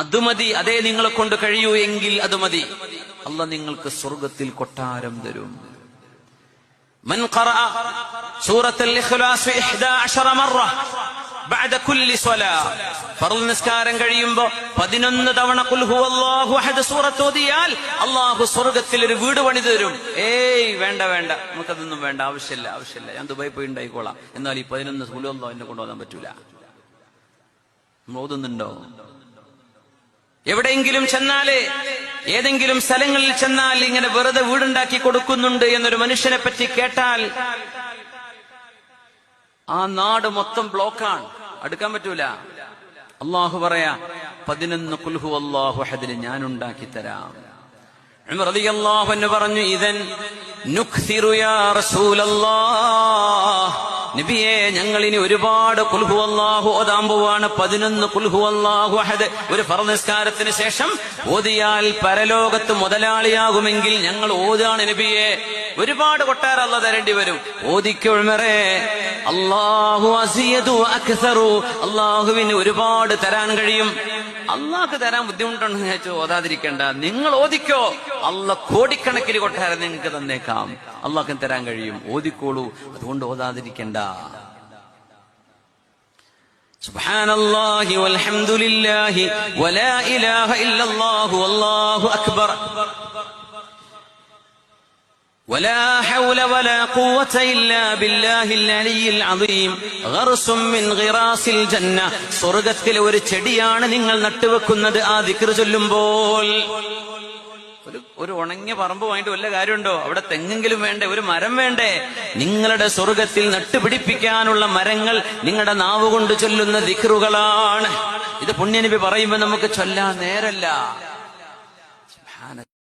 അത് മതി അതേ നിങ്ങളെ കൊണ്ട് കഴിയൂ എങ്കിൽ അത് മതി അല്ല നിങ്ങൾക്ക് സ്വർഗത്തിൽ കൊട്ടാരം തരും من قرأ سورة الإخلاص إحدى عشر مرة بعد كل صلاة ഫറൽ നിസ്കാരം കഴിയുമ്പോ പതിനൊന്ന് തവണ കുൽ ഹുവല്ലാഹു അഹദ് സൂറത്ത് ഓതിയാൽ അള്ളാഹു സ്വർഗത്തിൽ ഒരു വീട് പണി തരും ഏയ് വേണ്ട വേണ്ട നമുക്കതൊന്നും വേണ്ട ആവശ്യമില്ല ആവശ്യമില്ല ഞാൻ ദുബായി പോയി ഉണ്ടായിക്കോളാം എന്നാൽ ഈ പതിനൊന്ന് കുലൊന്നോ എന്നെ കൊണ്ടുപോകാൻ പറ്റൂല നമ്മൾ ഓതുന്നുണ്ടോ എവിടെയെങ്കിലും ചെന്നാൽ ഏതെങ്കിലും സ്ഥലങ്ങളിൽ ചെന്നാൽ ഇങ്ങനെ വെറുതെ വീടുണ്ടാക്കി കൊടുക്കുന്നുണ്ട് എന്നൊരു മനുഷ്യനെ പറ്റി കേട്ടാൽ ആ നാട് മൊത്തം ബ്ലോക്കാണ്. അടുക്കാൻ പറ്റൂല. അള്ളാഹു പറയാ പതിനൊന്ന് കുൽഹു അള്ളാഹു ഹദിന് ഞാൻ ഉണ്ടാക്കി തരാം. എന്ന് പറഞ്ഞു ഇതൻ നുക്സിറു യാ റസൂലല്ലാഹ്. നബിയെ ഞങ്ങൾ ഇനി ഒരുപാട് കുൽഹു അല്ലാഹു ഓതാൻ പതിനൊന്ന് കുൽഹു അല്ലാഹു അഹദ്. ഒരു ഫറനിസ്കാരത്തിന് ശേഷം ഓതിയാൽ പരലോകത്ത് മുതലാളിയാകുമെങ്കിൽ ഞങ്ങൾ ഓതാണ് നബിയെ. ഒരുപാട് കൊട്ടാര അല്ല തരേണ്ടി വരും. ഓതിക്കൊഴുമറേ അള്ളാഹു അസിയതു അക്സറു. അള്ളാഹുവിന് ഒരുപാട് തരാൻ കഴിയും. അള്ളാഹ്ക്ക് തരാൻ ബുദ്ധിമുട്ടുണ്ടെന്ന് വെച്ച് ഓതാതിരിക്കണ്ട നിങ്ങൾ ഓദിക്കോ അല്ല കോടിക്കണക്കിന് കൊട്ടാരം നിങ്ങൾക്ക് തന്നേക്കാം അള്ളാഹ്ക്ക് തരാൻ കഴിയും ഓദിക്കോളൂ അതുകൊണ്ട് ഓതാതിരിക്കണ്ട سبحان الله والحمد لله ولا إله إلا الله والله أكبر ولا حول ولا قوة إلا بالله العلي العظيم غرس من غراس الجنة സ്വർഗത്തിലെ ഒരു ചെടിയാണ് നിങ്ങൾ നട്ടുവെക്കുന്നത് ആ ദിക്ർ ചൊല്ലുമ്പോൾ ഒരു ഒരു ഉണങ്ങിയ പറമ്പ് വാങ്ങിട്ട് വല്ല കാര്യമുണ്ടോ അവിടെ തെങ്ങെങ്കിലും വേണ്ടേ ഒരു മരം വേണ്ടേ നിങ്ങളുടെ സ്വർഗത്തിൽ നട്ടുപിടിപ്പിക്കാനുള്ള മരങ്ങൾ നിങ്ങളുടെ നാവ് കൊണ്ട് ചൊല്ലുന്ന ദിക്റുകളാണ് ഇത് പുണ്യനബി പറയുമ്പോൾ നമുക്ക് ചൊല്ലാൻ നേരല്ല